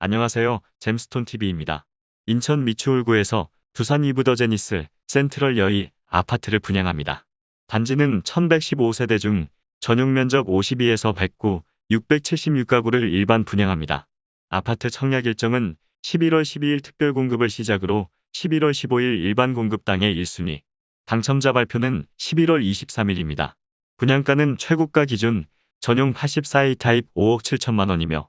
안녕하세요. 잼스톤TV입니다. 인천 미추홀구에서 두산 이브더제니스 센트럴 여의 아파트를 분양합니다. 단지는 1115세대 중 전용 면적 52에서 109, 676가구를 일반 분양합니다. 아파트 청약 일정은 11월 12일 특별 공급을 시작으로 11월 15일 일반 공급 당의 1순위. 당첨자 발표는 11월 23일입니다. 분양가는 최고가 기준 전용 84A 타입 5억 7천만 원이며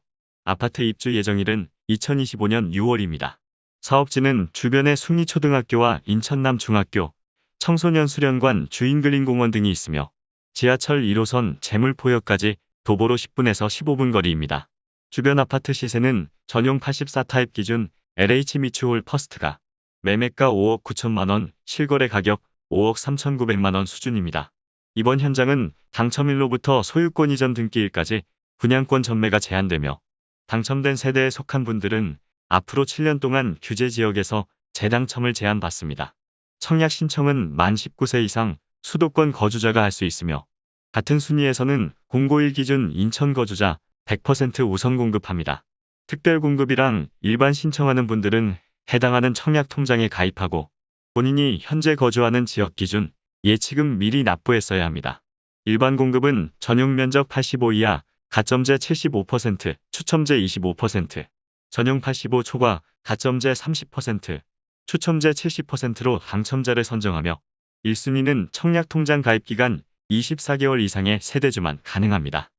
아파트 입주 예정일은 2025년 6월입니다. 사업지는 주변에 숭리초등학교와 인천남중학교, 청소년 수련관, 주인그린공원 등이 있으며 지하철 1호선 재물포역까지 도보로 10분에서 15분 거리입니다. 주변 아파트 시세는 전용 84 타입 기준 LH 미추홀 퍼스트가 매매가 5억 9천만 원, 실거래 가격 5억 3,900만 원 수준입니다. 이번 현장은 당첨일로부터 소유권 이전 등기일까지 분양권 전매가 제한되며 당첨된 세대에 속한 분들은 앞으로 7년 동안 규제 지역에서 재당첨을 제한받습니다. 청약 신청은 만 19세 이상 수도권 거주자가 할 수 있으며 같은 순위에서는 공고1 기준 인천 거주자 100% 우선 공급합니다. 특별 공급이랑 일반 신청하는 분들은 해당하는 청약 통장에 가입하고 본인이 현재 거주하는 지역 기준 예치금 미리 납부했어야 합니다. 일반 공급은 전용 면적 85 이하, 가점제 75%, 추첨제 25%, 전용 85 초과, 가점제 30%, 추첨제 70%로 당첨자를 선정하며 1순위는 청약통장 가입기간 24개월 이상의 세대주만 가능합니다.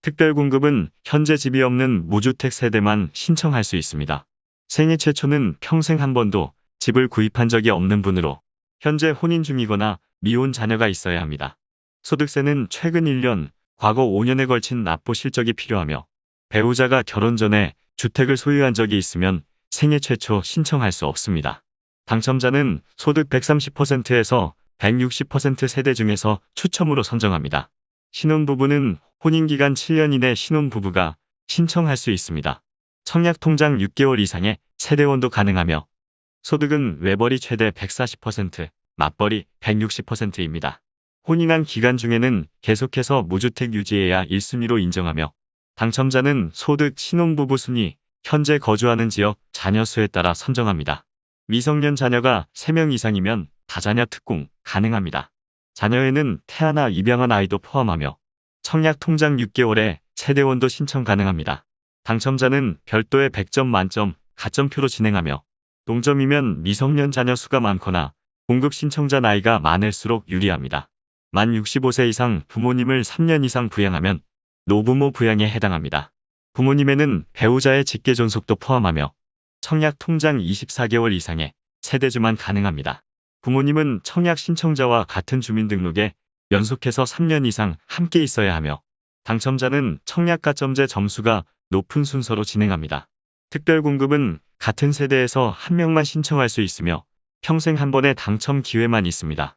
특별 공급은 현재 집이 없는 무주택 세대만 신청할 수 있습니다. 생애 최초는 평생 한 번도 집을 구입한 적이 없는 분으로 현재 혼인 중이거나 미혼 자녀가 있어야 합니다. 소득세는 최근 1년, 과거 5년에 걸친 납부 실적이 필요하며 배우자가 결혼 전에 주택을 소유한 적이 있으면 생애 최초 신청할 수 없습니다. 당첨자는 소득 130%에서 160% 세대 중에서 추첨으로 선정합니다. 신혼부부는 혼인기간 7년 이내 신혼부부가 신청할 수 있습니다. 청약통장 6개월 이상의 세대원도 가능하며 소득은 외벌이 최대 140%, 맞벌이 160%입니다. 혼인한 기간 중에는 계속해서 무주택 유지해야 1순위로 인정하며 당첨자는 소득 신혼부부 순위, 현재 거주하는 지역 자녀 수에 따라 선정합니다. 미성년 자녀가 3명 이상이면 다자녀 특공 가능합니다. 자녀에는 태아나 입양한 아이도 포함하며 청약 통장 6개월에 세대원도 신청 가능합니다. 당첨자는 별도의 100점 만점 가점표로 진행하며 동점이면 미성년 자녀 수가 많거나 공급 신청자 나이가 많을수록 유리합니다. 만 65세 이상 부모님을 3년 이상 부양하면 노부모 부양에 해당합니다. 부모님에는 배우자의 직계 존속도 포함하며 청약 통장 24개월 이상의 세대주만 가능합니다. 부모님은 청약 신청자와 같은 주민등록에 연속해서 3년 이상 함께 있어야 하며 당첨자는 청약 가점제 점수가 높은 순서로 진행합니다. 특별 공급은 같은 세대에서 한 명만 신청할 수 있으며 평생 한 번의 당첨 기회만 있습니다.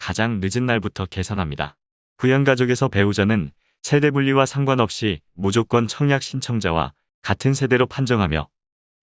가장 늦은 날부터 계산합니다. 부양가족에서 배우자는 세대 분리와 상관없이 무조건 청약 신청자와 같은 세대로 판정하며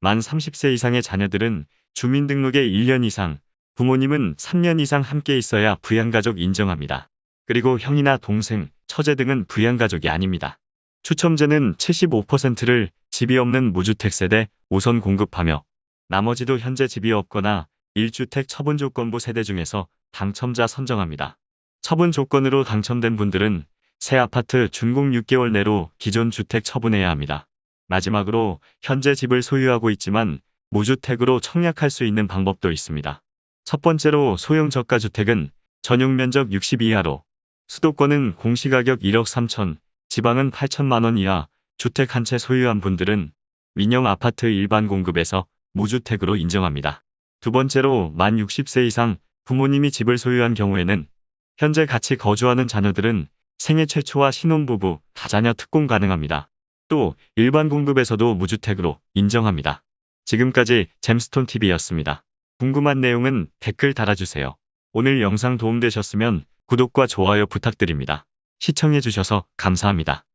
만 30세 이상의 자녀들은 주민등록에 1년 이상, 부모님은 3년 이상 함께 있어야 부양가족 인정합니다. 그리고 형이나 동생, 처제 등은 부양가족이 아닙니다. 추첨제는 75%를 집이 없는 무주택 세대 우선 공급하며 나머지도 현재 집이 없거나 1주택 처분 조건부 세대 중에서 당첨자 선정합니다. 처분 조건으로 당첨된 분들은 새 아파트 준공 6개월 내로 기존 주택 처분해야 합니다. 마지막으로 현재 집을 소유하고 있지만 무주택으로 청약할 수 있는 방법도 있습니다. 첫 번째로 소형 저가 주택은 전용 면적 60 이하로 수도권은 공시가격 1억 3천, 지방은 8천만 원 이하 주택 한 채 소유한 분들은 민영 아파트 일반 공급에서 무주택으로 인정합니다. 두 번째로 만 60세 이상 부모님이 집을 소유한 경우에는 현재 같이 거주하는 자녀들은 생애 최초와 신혼부부, 다자녀 특공 가능합니다. 또 일반 공급에서도 무주택으로 인정합니다. 지금까지 잼스톤 TV였습니다. 궁금한 내용은 댓글 달아주세요. 오늘 영상 도움되셨으면 구독과 좋아요 부탁드립니다. 시청해주셔서 감사합니다.